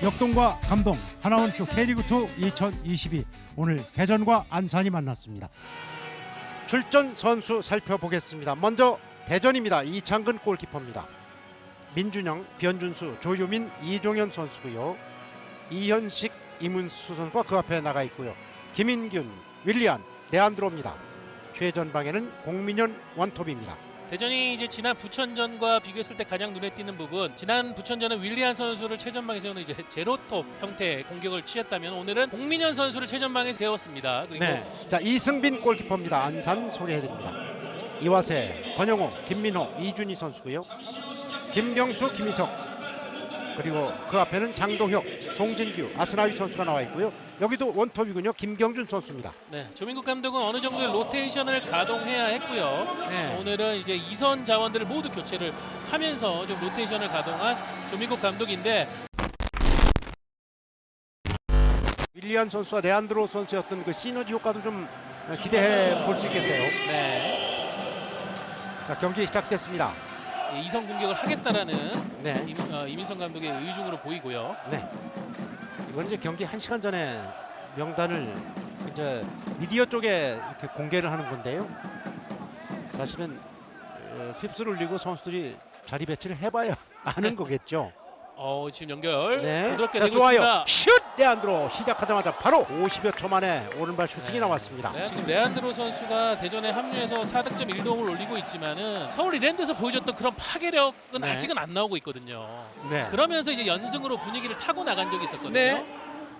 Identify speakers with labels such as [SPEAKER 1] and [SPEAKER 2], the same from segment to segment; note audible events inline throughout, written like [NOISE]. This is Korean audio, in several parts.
[SPEAKER 1] 역동과 감동 하나원큐 K리그2 2022 오늘 대전과 안산이 만났습니다. 출전 선수 살펴보겠습니다. 먼저 대전입니다. 이창근 골키퍼입니다. 민준영, 변준수, 조유민, 이종현 선수고요. 이현식, 이문수 선수가 그 앞에 나가 있고요. 김인균, 윌리안, 레안드로입니다. 최전방에는 공민현 원톱입니다.
[SPEAKER 2] 대전이 이제 지난 부천전과 비교했을 때 가장 눈에 띄는 부분 지난 부천전은 윌리안 선수를 최전방에 세우는 이제 제로톱 형태의 공격을 취했다면 오늘은 공민현 선수를 최전방에 세웠습니다. 그리고
[SPEAKER 1] 네. 자 이승빈 골키퍼입니다. 안산 소개해드립니다. 이화세, 권영호, 김민호, 이준희 선수고요. 김경수, 김희석 그리고 그 앞에는 장동혁, 송진규, 아스나위 선수가 나와 있고요. 여기도 원톱이군요. 김경준 선수입니다.
[SPEAKER 2] 네, 조민국 감독은 어느 정도의 로테이션을 가동해야 했고요.
[SPEAKER 1] 네.
[SPEAKER 2] 오늘은 이제 이선 자원들을 모두 교체를 하면서 좀 로테이션을 가동한 조민국 감독인데
[SPEAKER 1] 윌리안 선수와 레안드로 어떤 그 시너지 효과도 좀 기대해 볼 수 있겠어요.
[SPEAKER 2] 네,
[SPEAKER 1] 자 경기 시작됐습니다.
[SPEAKER 2] 이 이선 공격을 하겠다라는
[SPEAKER 1] 네.
[SPEAKER 2] 임, 어, 이민성 감독의 의중으로 보이고요.
[SPEAKER 1] 네. 이번 이제 경기 한 시간 전에 명단을 이제 미디어 쪽에 이렇게 공개를 하는 건데요. 사실은 어, 휩쓸을 올리고 선수들이 자리 배치를 해봐야 [LAUGHS] 아는 거겠죠.
[SPEAKER 2] 어, 지금 연결
[SPEAKER 1] 네.
[SPEAKER 2] 부드럽게
[SPEAKER 1] 자,
[SPEAKER 2] 되고
[SPEAKER 1] 좋아요.
[SPEAKER 2] 있습니다.
[SPEAKER 1] 슛 레안드로 시작하자마자 바로 50여 초 만에 오른발 슈팅이
[SPEAKER 2] 네.
[SPEAKER 1] 나왔습니다.
[SPEAKER 2] 네, 지금 레안드로 선수가 대전에 합류해서 4득점 1도움을 올리고 있지만은 서울 이랜드에서 보여줬던 그런 파괴력은
[SPEAKER 1] 네.
[SPEAKER 2] 아직은 안 나오고 있거든요.
[SPEAKER 1] 네.
[SPEAKER 2] 그러면서 이제 연승으로 분위기를 타고 나간 적이 있었거든요.
[SPEAKER 1] 네.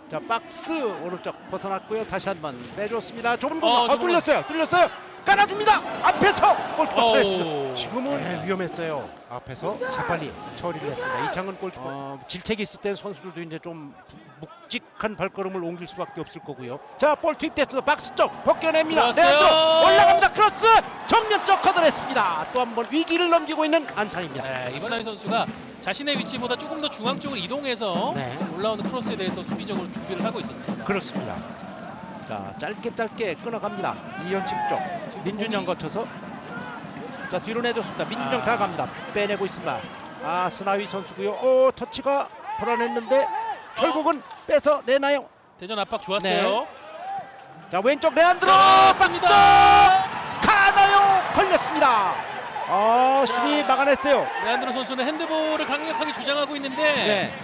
[SPEAKER 1] 자 박스 오른쪽 벗어났고요. 다시 한번 빼줬습니다. 좁은 공.
[SPEAKER 2] 어,
[SPEAKER 1] 어,
[SPEAKER 2] 좁은
[SPEAKER 1] 뚫렸어요. 뚫렸어요. 깔아줍니다. 앞에서 골키퍼. 처했습니다. 지금은 네, 위험했어요. 앞에서 재빨리 처리를 했습니다. 이창근 골키퍼. 어, 질책이 있을 때 선수들도 이제 좀 묵직한 발걸음을 옮길 수밖에 없을 거고요. 자, 볼 투입됐어. 박스 쪽 벗겨냅니다.
[SPEAKER 2] 좋았어요.
[SPEAKER 1] 올라갑니다. 크로스 정면 쪽 걷어냈습니다. 또 한 번 위기를 넘기고 있는 안찬입니다.
[SPEAKER 2] 네, 이번에 선수가 자신의 위치보다 조금 더 중앙 쪽으로 이동해서
[SPEAKER 1] 네.
[SPEAKER 2] 올라오는 크로스에 대해서 수비적으로 준비를 하고 있었습니다.
[SPEAKER 1] 그렇습니다. 자 짧게 짧게 끊어갑니다. 이현식 쪽 민준영 거쳐서 자 뒤로 내줬습니다. 민준영
[SPEAKER 2] 아.
[SPEAKER 1] 다 갑니다. 빼내고 있습니다. 아 스나위 선수고요. 오 터치가 불안했는데 결국은 빼서 내나요.
[SPEAKER 2] 대전 압박 좋았어요.
[SPEAKER 1] 자 왼쪽 레안드로
[SPEAKER 2] 자,
[SPEAKER 1] 박스 쪽
[SPEAKER 2] 맞습니다.
[SPEAKER 1] 가나요 걸렸습니다. 아 수비 막아냈어요.
[SPEAKER 2] 레안드로 선수는 핸드볼을 강력하게 주장하고 있는데
[SPEAKER 1] 네.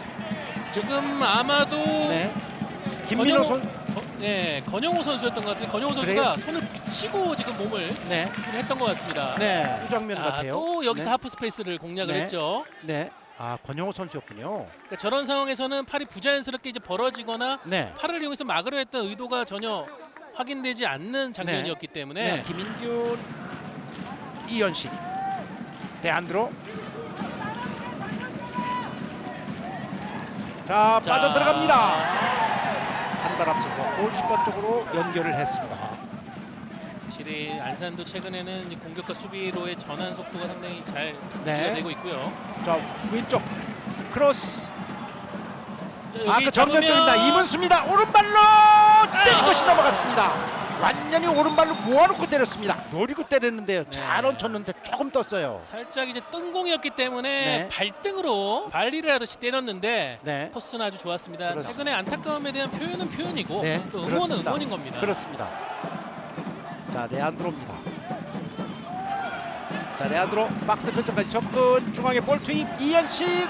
[SPEAKER 2] 지금 아마도
[SPEAKER 1] 네. 김민호
[SPEAKER 2] 권영호-
[SPEAKER 1] 선
[SPEAKER 2] 거, 네, 건영호 선수였던 것 같아요. 건영호 선수가 손을 붙이고 지금 몸을
[SPEAKER 1] 네.
[SPEAKER 2] 했던 것 같습니다.
[SPEAKER 1] 네. 이 장면
[SPEAKER 2] 아,
[SPEAKER 1] 같아요.
[SPEAKER 2] 또 여기서
[SPEAKER 1] 네.
[SPEAKER 2] 하프 스페이스를 공략을
[SPEAKER 1] 네.
[SPEAKER 2] 했죠.
[SPEAKER 1] 네. 아 권영호 선수였군요.
[SPEAKER 2] 그러니까 저런 상황에서는 팔이 부자연스럽게 이제 벌어지거나
[SPEAKER 1] 네.
[SPEAKER 2] 팔을 이용해서 막으려 했던 의도가 전혀 확인되지 않는 장면이었기 때문에
[SPEAKER 1] 네, 김인균, 이현식, 레안드로. 자,
[SPEAKER 2] 자,
[SPEAKER 1] 빠져 들어갑니다. 한발 앞서서 골키퍼 쪽으로 연결을 했습니다.
[SPEAKER 2] 확실히 안산도 최근에는 이 공격과 수비로의 전환 속도가 상당히 잘
[SPEAKER 1] 네.
[SPEAKER 2] 유지가 되고 있고요.
[SPEAKER 1] 자, 왼쪽 크로스.
[SPEAKER 2] 자,
[SPEAKER 1] 아, 그 정면
[SPEAKER 2] 잡으면-
[SPEAKER 1] 쪽입니다. 이문수입니다. 오른발로 때린 것이 넘어갔습니다. 완전히 오른발로 모아놓고 때렸습니다. 노리고 때렸는데요. 잘
[SPEAKER 2] 네.
[SPEAKER 1] 얹혔는데 조금 떴어요.
[SPEAKER 2] 살짝 이제 뜬 공이었기 때문에
[SPEAKER 1] 네.
[SPEAKER 2] 발등으로 발리를 하듯이 때렸는데
[SPEAKER 1] 네.
[SPEAKER 2] 코스는 아주 좋았습니다.
[SPEAKER 1] 그렇습니다.
[SPEAKER 2] 최근에 안타까움에 대한 표현은 표현이고
[SPEAKER 1] 네,
[SPEAKER 2] 또 응원은
[SPEAKER 1] 그렇습니다.
[SPEAKER 2] 응원인 겁니다.
[SPEAKER 1] 그렇습니다. 자 레안드로입니다. 자 레안드로 박스 근처까지 접근 중앙에 볼 투입 이현식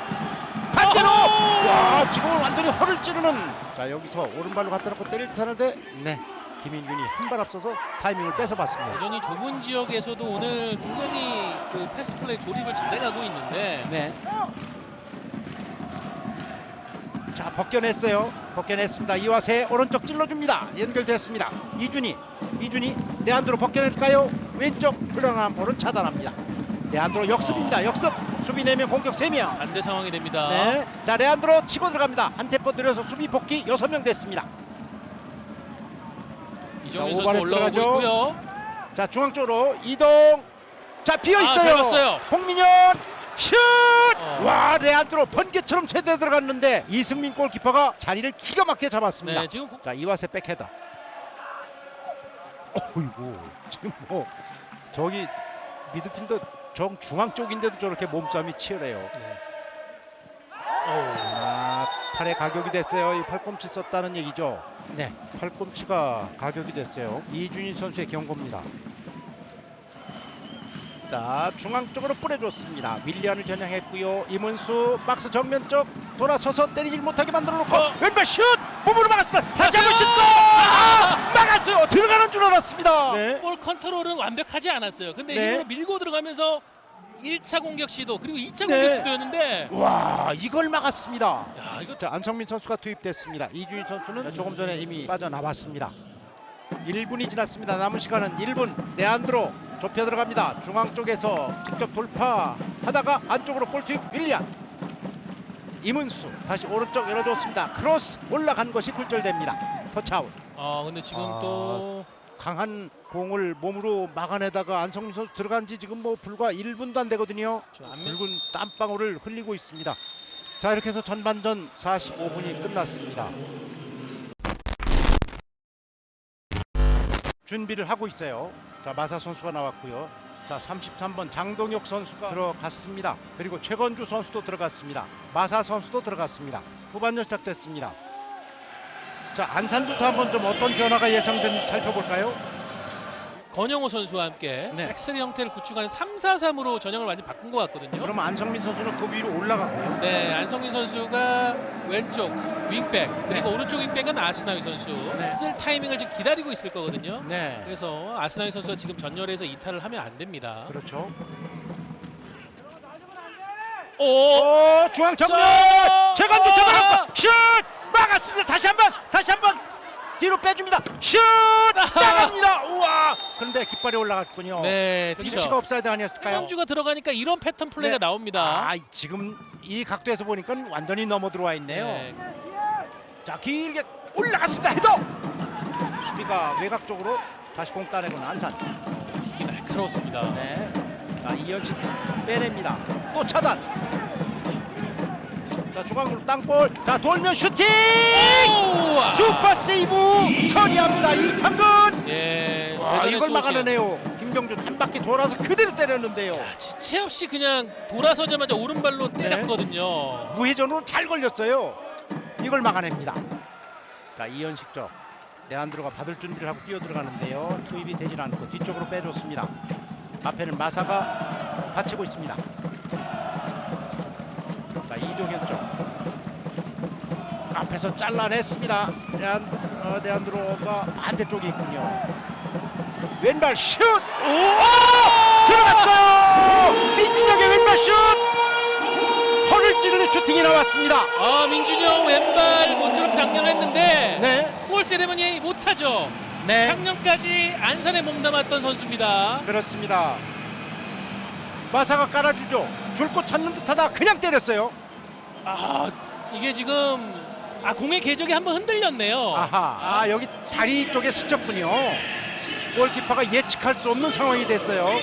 [SPEAKER 1] 반대로! 와 지금은 완전히 허를 찌르는 자 여기서 오른발로 갖다 놓고 때릴 듯 하는데 네 김인균이 한 발 앞서서 타이밍을 뺏어봤습니다.
[SPEAKER 2] 대전이 좁은 지역에서도 오늘 굉장히 그 패스 플레이 조립을 잘해가고 있는데
[SPEAKER 1] 네. 자 벗겨냈어요. 벗겨냈습니다. 이와세 오른쪽 찔러줍니다. 연결됐습니다. 이준이 이준이 레안드로 벗겨낼까요? 왼쪽 불량한 볼은 차단합니다. 레안드로 역습입니다. 역습 수비 4명 공격 3명.
[SPEAKER 2] 반대 상황이 됩니다.
[SPEAKER 1] 네. 자 레안드로 치고 들어갑니다. 한 템포 들여서 수비 복귀 6명 됐습니다.
[SPEAKER 2] 이정현
[SPEAKER 1] 자,
[SPEAKER 2] 선수
[SPEAKER 1] 오버랩
[SPEAKER 2] 올라오고
[SPEAKER 1] 들어가죠.
[SPEAKER 2] 있고요.
[SPEAKER 1] 자 중앙 쪽으로 이동. 자 비어
[SPEAKER 2] 아,
[SPEAKER 1] 있어요.
[SPEAKER 2] 잘 봤어요.
[SPEAKER 1] 홍민현 슛!
[SPEAKER 2] 어.
[SPEAKER 1] 와 레안드로 번개처럼 최대 들어갔는데 이승민 골키퍼가 자리를 기가 막히게 잡았습니다.
[SPEAKER 2] 네, 지금 고-
[SPEAKER 1] 자 이와세 백헤더. 어이구 지금 뭐 저기 미드필더 정 중앙 쪽인데도 저렇게 몸싸움이 치열해요.
[SPEAKER 2] 네. 어우,
[SPEAKER 1] 아 팔에 가격이 됐어요. 이 팔꿈치 썼다는 얘기죠. 네, 팔꿈치가 가격이 됐어요. 이준희 선수의 경고입니다. 자, 중앙 쪽으로 뿌려줬습니다. 윌리안을 겨냥했고요. 이문수 박스 정면 쪽 돌아서서 때리질 못하게 만들어 놓고
[SPEAKER 2] 어.
[SPEAKER 1] 왼발 슛! 몸으로 막았습니다. 다시 한번 슛! 아! 막았어요. 들어가는 줄 알았습니다. 네.
[SPEAKER 2] 볼 컨트롤은 완벽하지 않았어요. 근데
[SPEAKER 1] 네.
[SPEAKER 2] 일부러 밀고 들어가면서 1차 공격 시도 그리고 2차
[SPEAKER 1] 네.
[SPEAKER 2] 공격 시도였는데
[SPEAKER 1] 와, 이걸 막았습니다.
[SPEAKER 2] 야 이거
[SPEAKER 1] 자, 안성민 선수가 투입됐습니다. 이준희 선수는 조금 전에 이미 빠져나왔습니다. 1분이 지났습니다. 남은 시간은 1분. 내안드로 좁혀 들어갑니다. 중앙 쪽에서 직접 돌파하다가 안쪽으로 볼 투입 윌리안. 이문수 다시 오른쪽 열어줬습니다. 크로스 올라간 것이 굴절됩니다. 터치아웃.
[SPEAKER 2] 아 근데 지금
[SPEAKER 1] 아.
[SPEAKER 2] 또
[SPEAKER 1] 강한 공을 몸으로 막아내다가 안성민 선수 들어간 지 지금 뭐 불과 1분도 안 되거든요. 붉은 땀방울을 흘리고 있습니다. 자 이렇게 해서 전반전 45분이 끝났습니다. 준비를 하고 있어요. 자 마사 선수가 나왔고요. 자 33번 장동혁 선수가 들어갔습니다. 그리고 최건주 선수도 들어갔습니다. 마사 선수도 들어갔습니다. 후반전 시작됐습니다. 자 안산부터 한번 좀 어떤 변화가 예상되는지 살펴볼까요?
[SPEAKER 2] 권영호 선수와 함께
[SPEAKER 1] 네.
[SPEAKER 2] 엑셀 형태를 구축하는 3-4-3으로 전형을 많이 바꾼 것 같거든요.
[SPEAKER 1] 그러면 안성민 선수는 그 위로 올라가고요.
[SPEAKER 2] 네, 안성민 선수가 왼쪽 윙백 그리고
[SPEAKER 1] 네.
[SPEAKER 2] 오른쪽 윙백은 아스나위 선수
[SPEAKER 1] 네.
[SPEAKER 2] 쓸 타이밍을 지금 기다리고 있을 거거든요.
[SPEAKER 1] 네,
[SPEAKER 2] 그래서 아스나위 선수가 지금 전열에서 이탈을 하면 안 됩니다.
[SPEAKER 1] 그렇죠.
[SPEAKER 2] 오,
[SPEAKER 1] 오 중앙 정면
[SPEAKER 2] 아!
[SPEAKER 1] 잡아놓고 슛 막았습니다 다시 한번 다시 한번 뒤로 빼줍니다 슛 나갑니다 우와 그런데 깃발이 올라갔군요
[SPEAKER 2] 네,
[SPEAKER 1] 위치가
[SPEAKER 2] 뒤쪽.
[SPEAKER 1] 업사이드 아니었을까요?
[SPEAKER 2] 최건주가 들어가니까 이런 패턴 플레이가
[SPEAKER 1] 네.
[SPEAKER 2] 나옵니다.
[SPEAKER 1] 아 지금 이 각도에서 보니까 완전히 넘어 들어와 있네요
[SPEAKER 2] 네.
[SPEAKER 1] 자 길게 올라갔습니다 헤더 수비가 외곽 쪽으로 다시 공 따내고 안산
[SPEAKER 2] 이게 날카로웠습니다.
[SPEAKER 1] 네. 자 이현식 빼냅니다. 또 차단. 자 중앙으로 땅볼. 자 돌면 슈팅.
[SPEAKER 2] 오! 아!
[SPEAKER 1] 슈퍼 세이브 처리합니다. 이창근.
[SPEAKER 2] 예,
[SPEAKER 1] 와, 이걸. 막아내네요. 김경준 한 바퀴 돌아서 그대로 때렸는데요.
[SPEAKER 2] 야, 지체 없이 그냥 돌아서자마자 오른발로
[SPEAKER 1] 네.
[SPEAKER 2] 때렸거든요.
[SPEAKER 1] 무회전으로 잘 걸렸어요. 이걸 막아냅니다. 자 이현식 쪽. 레안드로가 받을 준비를 하고 뛰어 들어가는데요. 투입이 되질 않고 뒤쪽으로 빼줬습니다. 앞에는 마사가 받치고 있습니다. 자 이종현 쪽. 앞에서 잘라냈습니다. 레안, 어, 레안드로가 반대쪽에 있군요. 왼발 슛! 오! 들어갔어요! 민준혁의 왼발 슛! 허를 찌르는 슈팅이 나왔습니다.
[SPEAKER 2] 아 민준영 왼발 모처럼 장렬했는데
[SPEAKER 1] 네,
[SPEAKER 2] 골 세레머니 못하죠.
[SPEAKER 1] 네,
[SPEAKER 2] 작년까지 안산에 몸담았던 선수입니다.
[SPEAKER 1] 그렇습니다. 마사가 깔아주죠. 줄곳 찾는 듯하다 그냥 때렸어요.
[SPEAKER 2] 아 이게 지금 아 공의 궤적이 한번 흔들렸네요.
[SPEAKER 1] 아하, 아 여기 다리 쪽에 스쳤군요. 골키퍼가 예측할 수 없는 상황이 됐어요.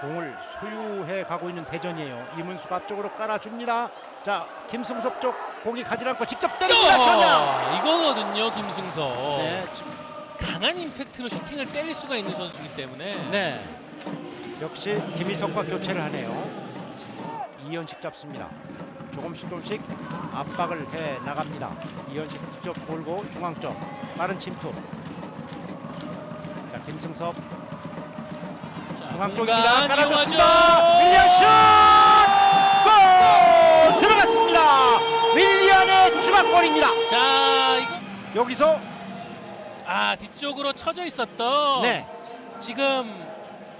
[SPEAKER 1] 공을 소유해 가고 있는 대전이에요. 이문수가 앞쪽으로 깔아줍니다. 자, 김승섭 쪽 공이 가지 않고 직접 때립니다. 전혀.
[SPEAKER 2] 어, 이거거든요 김승석.
[SPEAKER 1] 네, 지금
[SPEAKER 2] 강한 임팩트로 슈팅을 때릴 수가 있는 선수이기 때문에
[SPEAKER 1] 네. 역시 김희석과 교체를 하네요. 이현식 잡습니다. 조금씩 조금씩 압박을 해 나갑니다. 이현식 쪽 돌고 중앙 쪽 빠른 침투. 자 김승섭
[SPEAKER 2] 자,
[SPEAKER 1] 중앙 쪽입니다. 깔아줬습니다. 윌리안 슛! 골 들어갔습니다. 윌리안의 추가골입니다.
[SPEAKER 2] 자
[SPEAKER 1] 여기서
[SPEAKER 2] 아 뒤쪽으로 쳐져 있었던
[SPEAKER 1] 네,
[SPEAKER 2] 지금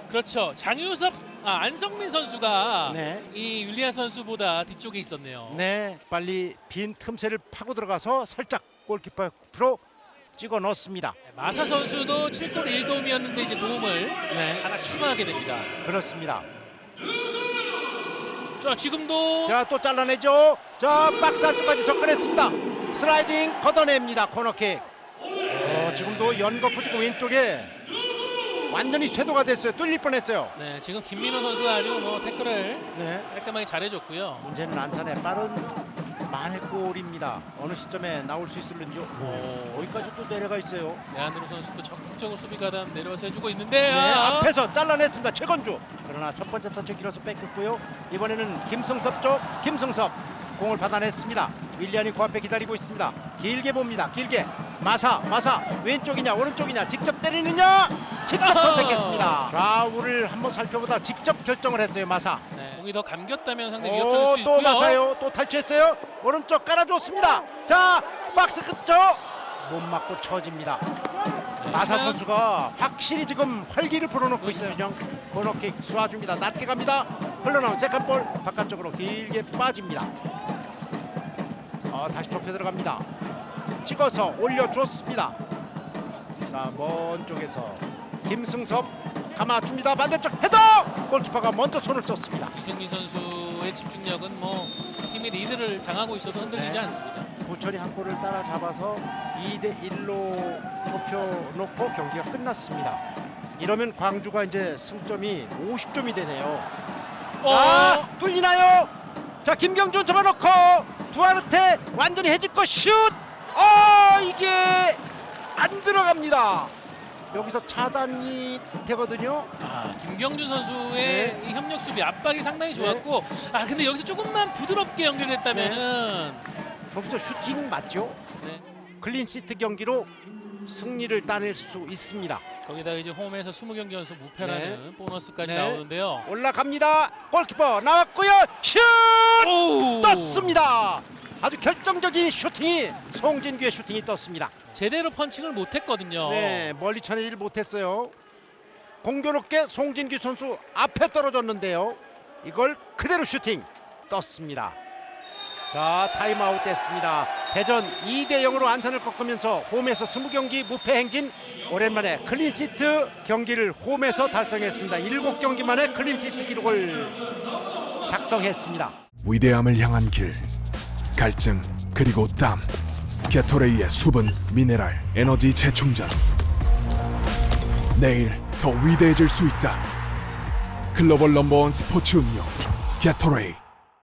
[SPEAKER 2] 그렇죠 장유섭 아 안성민 선수가
[SPEAKER 1] 네.
[SPEAKER 2] 이 윌리안 선수보다 뒤쪽에 있었네요.
[SPEAKER 1] 네, 빨리 빈 틈새를 파고 들어가서 살짝 골키퍼 프로 찍어 넣습니다.
[SPEAKER 2] 마사 선수도 7골 1도움이었는데 이제 도움을
[SPEAKER 1] 네,
[SPEAKER 2] 하나 추가하게 됩니다.
[SPEAKER 1] 그렇습니다.
[SPEAKER 2] 자 지금도
[SPEAKER 1] 자, 또 잘라내죠. 자, 박스 안쪽까지 접근했습니다. 슬라이딩 걷어냅니다. 코너킥. 어, 지금도 연거푸 지금 왼쪽에 완전히 쇄도가 됐어요. 뚫릴 뻔했어요.
[SPEAKER 2] 네 지금 김민호 선수가 아주 뭐 태클을
[SPEAKER 1] 네,
[SPEAKER 2] 깔끔하게 잘해줬고요.
[SPEAKER 1] 문제는 안산의 빠른 만회 골입니다. 어느 시점에 나올 수 있을는지. 오,
[SPEAKER 2] 오.
[SPEAKER 1] 거기까지 또 내려가 있어요.
[SPEAKER 2] 레안드로 선수도 적극적으로 수비 가담 내려와서 해주고 있는데
[SPEAKER 1] 네,
[SPEAKER 2] 아,
[SPEAKER 1] 앞에서 잘라냈습니다. 최건주. 그러나 첫 번째 터치 길어서 뺏겼고요. 이번에는 김승섭 쪽 김승섭 공을 받아냈습니다. 윌리안이 그 앞에 기다리고 있습니다. 길게 봅니다. 길게 마사 마사 왼쪽이냐 오른쪽이냐 직접 때리느냐 직접 선택했습니다. 좌우를 한번 살펴보다 직접 결정을 했어요. 마사.
[SPEAKER 2] 네. 공이 더 감겼다면 상당히 위협적일 수 있고요.
[SPEAKER 1] 마사요. 또 탈취했어요. 오른쪽 깔아줬습니다. 자 박스 끝쪽 못 맞고 쳐집니다. 마사
[SPEAKER 2] 하지만
[SPEAKER 1] 선수가 확실히 지금 활기를 불어넣고 있어요. 그냥 코너킥 쏴줍니다. 낮게 갑니다. 흘러나온 세컨볼 바깥쪽으로 길게 빠집니다. 어, 다시 좁혀 들어갑니다. 찍어서 올려줬습니다. 자, 먼 쪽에서 김승섭 감아줍니다. 반대쪽 헤더! 골키퍼가 먼저 손을 썼습니다.
[SPEAKER 2] 이승민 선수의 집중력은 뭐 팀이 리드를 당하고 있어도 흔들리지
[SPEAKER 1] 네.
[SPEAKER 2] 않습니다.
[SPEAKER 1] 부천이 한 골을 따라잡아서 2대 1로 좁혀놓고 경기가 끝났습니다. 이러면 광주가 이제 승점이 50점이 되네요.
[SPEAKER 2] 어,
[SPEAKER 1] 아 뚫리나요? 자 김경준 접어놓고 두아르테 완전히 해집고 슛! 어 이게 안 들어갑니다. 여기서 차단이 되거든요.
[SPEAKER 2] 아, 김경준 선수의
[SPEAKER 1] 네.
[SPEAKER 2] 이 협력 수비 압박이 상당히 좋았고 아 근데 여기서 조금만 부드럽게 연결됐다면은
[SPEAKER 1] 여기서 슈팅 맞죠?
[SPEAKER 2] 네.
[SPEAKER 1] 클린 시트 경기로 승리를 따낼 수 있습니다.
[SPEAKER 2] 거기다 이제 홈에서 20경기 연속 무패라는 보너스까지
[SPEAKER 1] 네.
[SPEAKER 2] 나오는데요.
[SPEAKER 1] 올라갑니다. 골키퍼 나왔고요. 슛!
[SPEAKER 2] 오!
[SPEAKER 1] 떴습니다. 아주 결정적인 슈팅이 송진규의 슈팅이 떴습니다.
[SPEAKER 2] 제대로 펀칭을 못했거든요.
[SPEAKER 1] 네, 멀리 쳐내질 못했어요. 공교롭게 송진규 선수 앞에 떨어졌는데요. 이걸 그대로 슈팅 떴습니다. 자, 타임아웃 됐습니다. 대전 2대 0으로 안산을 꺾으면서 홈에서 20경기 무패 행진 오랜만에 클린시트 경기를 홈에서 달성했습니다. 7경기 만에 클린시트 기록을 작성했습니다.
[SPEAKER 3] 위대함을 향한 길 갈증 그리고 땀. 게토레이의 수분 미네랄 에너지 재충전. 내일 더 위대해질 수 있다. 글로벌 넘버원 스포츠 음료 게토레이